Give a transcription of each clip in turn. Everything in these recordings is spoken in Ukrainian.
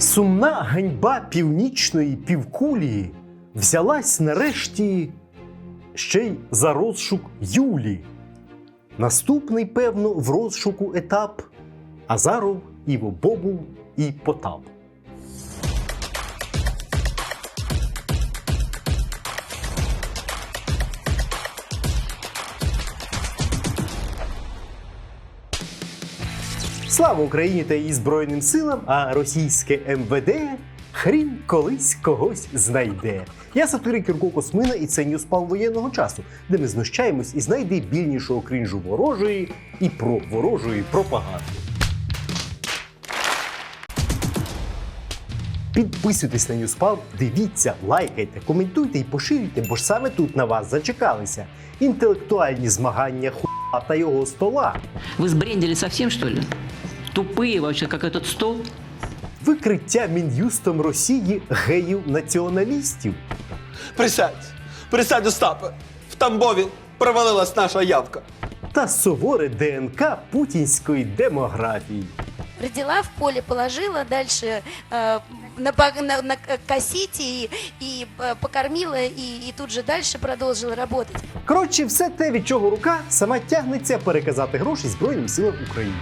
Сумна ганьба північної півкулі взялась нарешті ще й за розшук Юлі. Наступний, певно, в розшуку етап Азаров, Івобобу і Потап. Слава Україні та її Збройним силам, а російське МВД хрін колись когось знайде. Я сатирик Юрко Космина, і це Ньюспал воєнного часу, де ми знущаємось із найдебільнішого крінжу ворожої і про ворожої пропаганди. Підписуйтесь на Ньюспал, дивіться, лайкайте, коментуйте і поширюйте, бо ж саме тут на вас зачекалися. Інтелектуальні змагання хуа та його стола. Вы сбрендили совсем, что ли? Тупые вообще, как этот стол? Викриття Мін'юстом Росії геїв-націоналістів. Присядь, присядь, Остапе. В Тамбові провалилась наша явка. та суворе ДНК путінської демографії. Родила в поле, положила дальше э, на, по- на, на косить и, и э, покормила, и, и тут же дальше продолжила работать. Коротше, все те, від чого рука сама тягнеться переказати гроші Збройним силам України.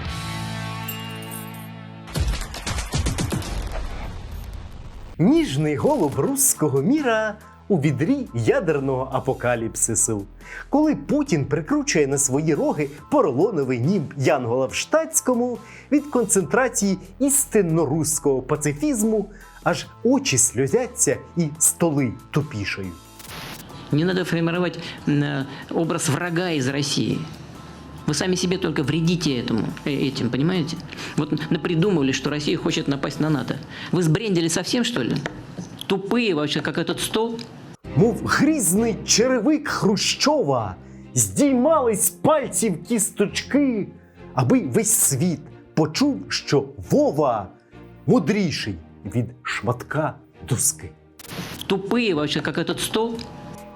Ніжний голуб руського міра у відрі ядерного апокаліпсису. Коли Путін прикручує на свої роги поролоновий німб Янгола в штатському від концентрації істинно руського пацифізму, аж очі сльозяться і столи тупішають. Не формировать м, образ врага из России. Вы сами себе только вредите этому, э, этим, понимаете? Вот напридумывали, что Россия хочет напасть на НАТО. Вы сбрендили совсем, что ли? Тупые вообще, как этот стол? мов грізний черевик Хрущова, здіймались з пальців кісточки, аби весь світ почув, що Вова мудріший від шматка доски. Тупые вообще, как этот стол?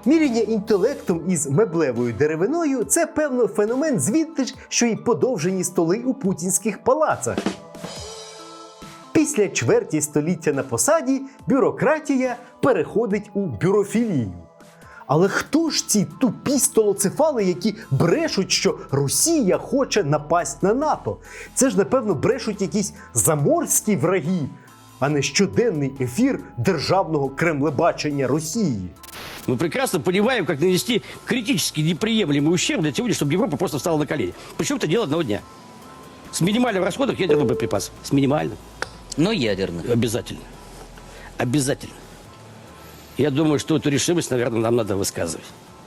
Міряння інтелектом із меблевою деревиною це певно феномен звідти ж, що й подовжені столи у путінських палацах. Після чверті століття на посаді бюрократія переходить у бюрофілію. Але хто ж ці тупі столоцефали, які брешуть, що Росія хоче напасть на НАТО? Це ж, напевно, брешуть якісь заморські враги, а не щоденний ефір державного кремлебачення Росії. Мы прекрасно понимаем, как нанести критически неприемлемый ущерб для того, чтобы Европа просто встала на колени. Причем это дело одного дня. С минимальным расходом ядерных боеприпасов. С минимальным. Но ядерных. Обязательно. Обязательно. Я думаю, что эту решимость, наверное, нам надо высказывать.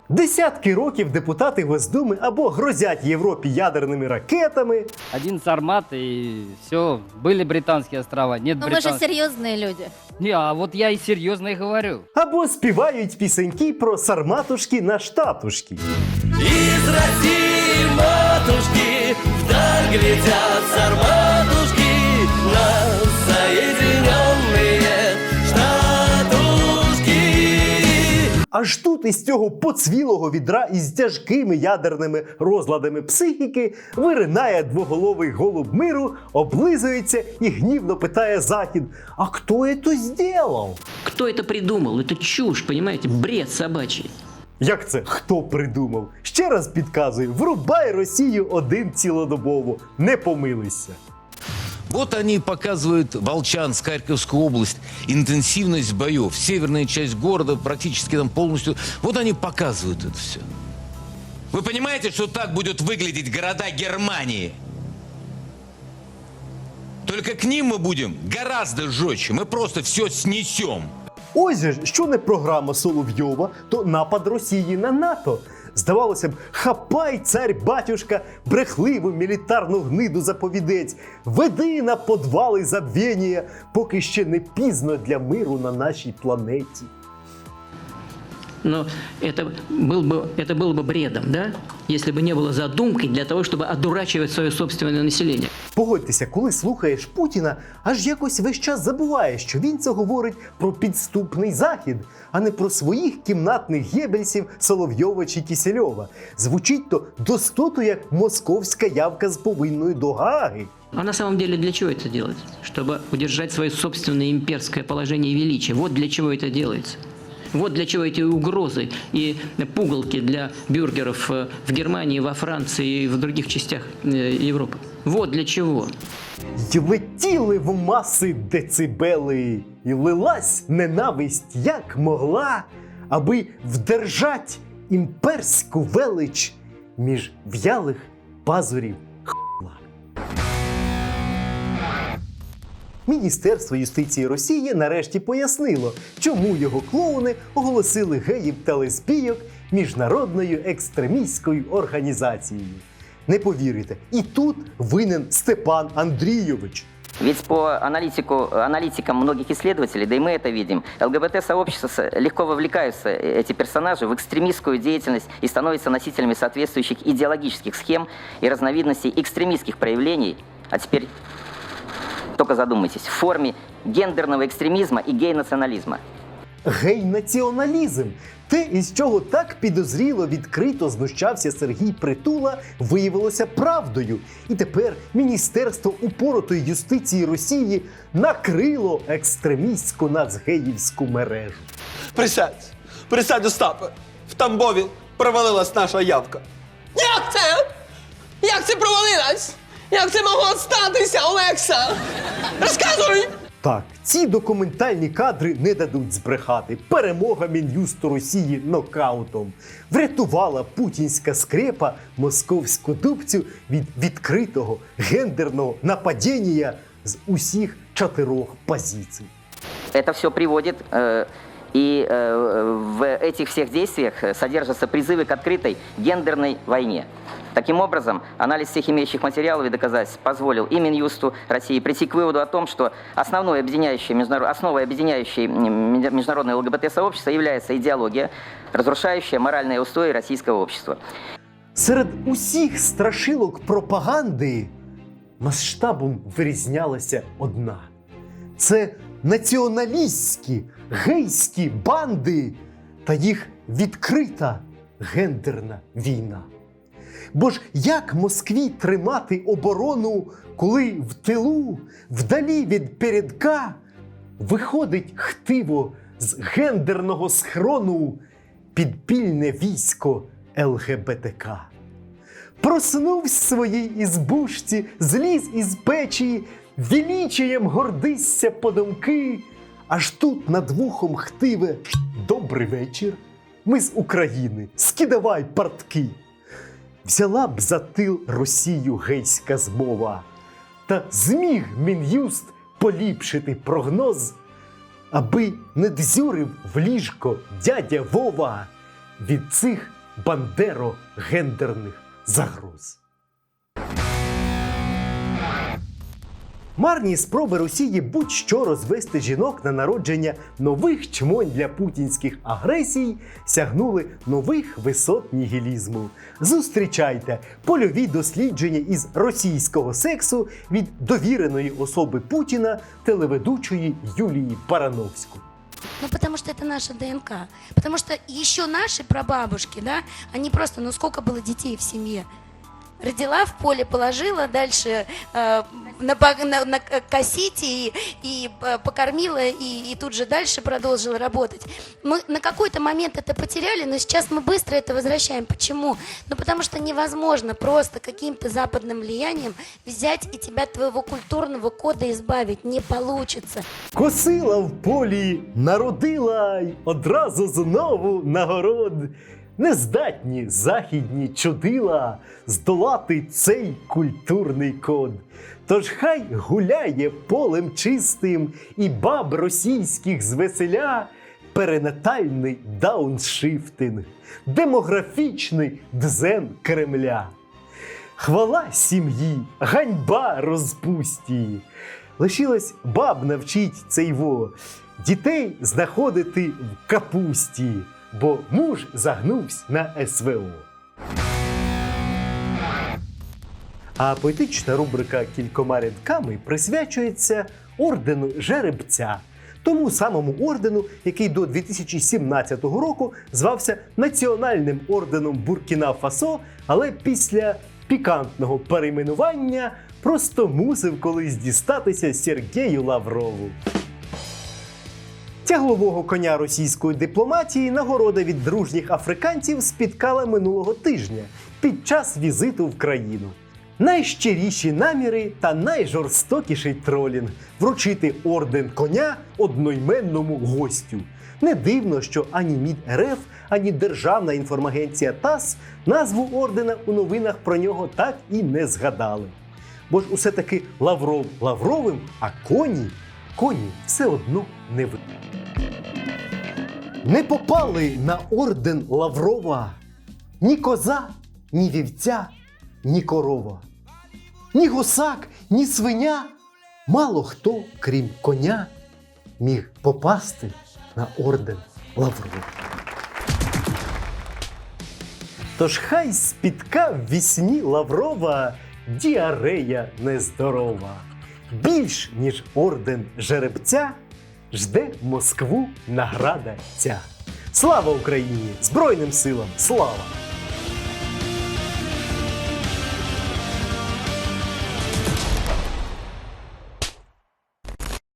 Десятки років депутати Госдуми або грозять Європі ядерними ракетами, Один Сармат и все. Были британские острова, нет Но мы же британских. серьезные люди. Не, а вот я и серьезно и говорю. або співають пісеньки про сарматушки на штатушки. Из России матушки Вдаль глядят сарматушки Аж тут із цього поцвілого відра із тяжкими ядерними розладами психіки виринає двоголовий голуб миру, облизується і гнівно питає Захід: А хто це зробив? Кто это придумал? Это чушь, понимаете? Бред собачий. Як це хто придумав? Ще раз підказую: врубай Росію один цілодобово, не помилися. Вот они показывают Волчанск, Харьковскую область, интенсивность боев, северная часть города практически там полностью. Вот они показывают это все. Вы понимаете, что так будут выглядеть города Германии? Только к ним мы будем гораздо жестче. Мы просто все снесем. Ось же ж, що не програма Соловйова, то напад Росії на НАТО. Здавалося б, хапай, цар батюшка, брехливу мілітарну гниду заповідець, веди на подвали забвєнія, поки ще не пізно для миру на нашій планеті Но это был бы, это было бы бредом, да? Если бы не было задумкой для того, чтобы одурачивать свое собственное население. Погодьтеся, коли слухаєш Путіна, аж якось весь час забуваєш, що він це говорить про підступний захід, а не про своїх кімнатних гебельсів Соловйова чи Кісельова. Звучить то достоту як московська явка з повинною до Гааги. А на самом деле для чего это делать? Чтобы удержать свое собственное имперское положение и величие. Вот для чего это делается. Вот для чего эти угрозы и пугалки для бюргеров э, в Германии, во Франции и в других частях э, Европы. Вот для чего. й летіли в маси децибели, і лилась ненависть як могла, аби вдержать імперську велич між в'ялих пазурів Міністерство юстиції Росії нарешті пояснило, чому його клоуни оголосили геїв та лесбійок міжнародною екстремістською організацією. Не повірите, і тут винен Степан Андрійович. Ведь по аналитику, аналитикам многих исследователей, да и мы это видим, ЛГБТ-сообщество с- легко вовлекаются, э, эти персонажи, в экстремистскую деятельность и становятся носителями соответствующих идеологических схем и разновидностей экстремистских проявлений. А теперь только задумайтесь, в форме гендерного экстремизма и гей-национализма. Гей-націоналізм. Те, із чого так підозріло відкрито знущався Сергій Притула, виявилося правдою. І тепер Міністерство упоротої юстиції Росії накрило екстремістську нацгеївську мережу. Присядь, присядь, Остапе. В Тамбові провалилась наша явка. Як це? Як це провалилась? Як це могло статися, Олекса? Розказуй! Так, ці документальні кадри не дадуть збрехати. Перемога Мін'юсту Росії нокаутом врятувала путінська скрепа московську дубцю від відкритого гендерного нападіння з усіх чотирьох позицій. Это все приводит, э, и э, в этих всех действиях э, содержатся призывы к открытой гендерной войне. Таким образом, анализ всех имеющих материалов и доказательств позволил и Минюсту России прийти к выводу о том, что основной объединяющей, международ- основой объединяющей м, международное ЛГБТ-сообщество является идеология, разрушающая моральные устои российского общества. Серед усіх страшилок пропаганди масштабом вирізнялася одна: це націоналістські гейські банди та їх відкрита гендерна війна. Бо ж як Москві тримати оборону, коли в тилу, вдалі від передка, виходить хтиво з гендерного схрону підпільне військо ЛГБТК? Проснувсь в своїй ізбушці, зліз із печі, вілічієм гордисся подумки, аж тут над вухом хтиве. Добрий вечір. Ми з України, скидавай партки. Взяла б за тил Росію гейська змова, та зміг Мін'юст поліпшити прогноз, аби не дзюрив в ліжко дядя Вова від цих бандеро-гендерних загроз. Марні спроби Росії будь-що розвести жінок на народження нових чмонь для путінських агресій сягнули нових висот нігілізму. Зустрічайте польові дослідження із російського сексу від довіреної особи Путіна телеведучої Юлії Барановської. Ну, потому что это наша ДНК. Потому что еще наши прабабушки, да, они просто, ну, сколько было детей в семье? Родила, в поле положила, дальше э, на, по- на- на косите и, и э, покормила, и, и тут же дальше продолжила работать. Мы на какой-то момент это потеряли, но сейчас мы быстро это возвращаем. Почему? Ну, потому что невозможно просто каким-то западным влиянием взять и тебя от твоего культурного кода избавить. Не получится. Косила в полі, народила й одразу знову нагород. Нездатні західні чудила здолати цей культурний код. Тож хай гуляє полем чистим і баб російських звеселя перинатальний дауншифтинг, демографічний дзен Кремля. Хвала сім'ї, ганьба розпусті. Лишилось баб навчить цей во, дітей знаходити в капусті, бо муж загнувся на СВО. А поетична рубрика кількома рядками присвячується ордену жеребця, тому самому ордену, який до 2017 року звався Національним орденом Буркіна Фасо, але після пікантного перейменування просто мусив колись дістатися Сергію Лаврову. Тяглового коня російської дипломатії нагорода від дружніх африканців спіткала минулого тижня під час візиту в країну. Найщиріші наміри та найжорстокіший тролінг вручити орден коня одноіменному гостю. Не дивно, що ані МІД РФ, ані Державна інформагенція ТАСС назву ордена у новинах про нього так і не згадали. Бо ж усе таки Лавров Лавровим, а коні, коні все одно не ви. Не попали на орден Лаврова ні коза, ні вівця, ні корова, ні гусак, ні свиня. Мало хто, крім коня, міг попасти на орден Лаврова. Тож хай спітка в вісні Лаврова діарея нездорова. Більш ніж орден жеребця жде Москву награда ця. Слава Україні! Збройним силам! Слава!